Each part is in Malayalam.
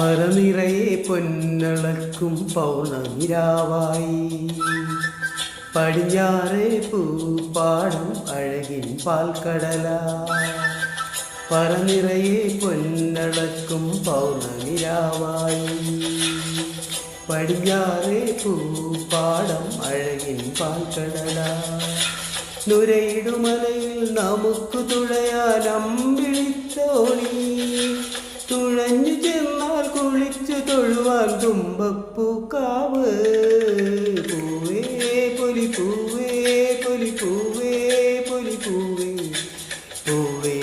പരനിറയെ പൊന്നളക്കും പൗർണമിരാവായി. പടിഞ്ഞാറേ പൂപ്പാടും അഴകിൻ പാൽക്കടല. പറനിറയെ പൊന്നളക്കും പൗർണമിരാവായി. പടിഞ്ഞാറേ പൂപ്പാടം അഴകിൻ പാൽക്കടല. നുരയിടുമലയിൽ നമുക്ക് തുഴയാൻ അമ്പിളിത്തോണി. തുഴഞ്ഞു തുമ്പപ്പൂക്കാവ് പൂവേ പൊലി പൂവേ പൊലി പൂവേ പൊലി പൂവേ. പൂവേ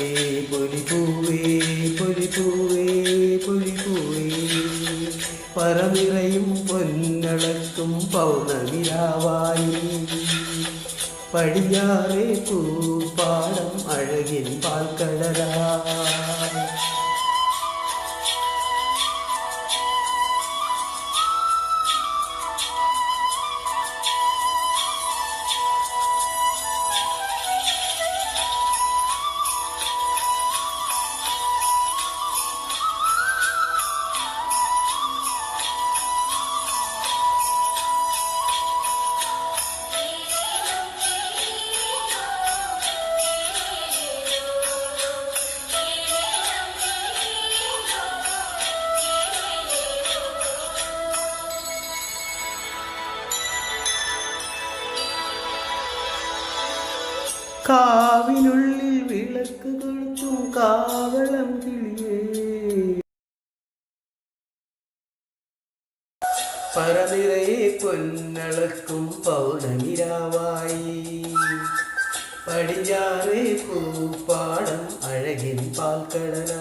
പൊലി പൂവേ പൊലി പൂവേ പൊലി പൂവേ. പറനിറയും പൊന്നളക്കും പൗർണമിരാവായി പടിഞ്ഞാറേ പൂപ്പാടം അഴകിൻ പാൽക്കടലാ. കാവിനുള്ളിൽ വിളക്ക് കൊളുത്തും കാവളം കിളിയേ. പറനിറയെ പൊന്നളക്കും പൗർണമിരാവായി. പടിഞ്ഞാറേ പൂപ്പാടം അഴകിൻ പാൽക്കടല.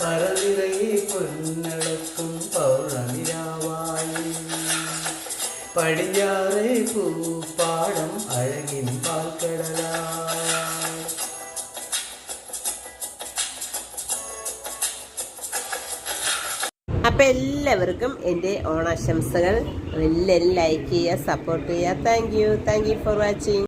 പറനിറയെ പൊന്നളക്കും പൗർണമിരാവായി. പടിഞ്ഞാറേ പൂപ്പാടം അഴകിൻ പാൽക്കടല അപ്പൊ എല്ലാവർക്കും എന്റെ ഓണാശംസകൾ. എല്ലാവരും ലൈക്ക് ചെയ്യുക സപ്പോർട്ട് ചെയ്യുക. Thank you thank you for watching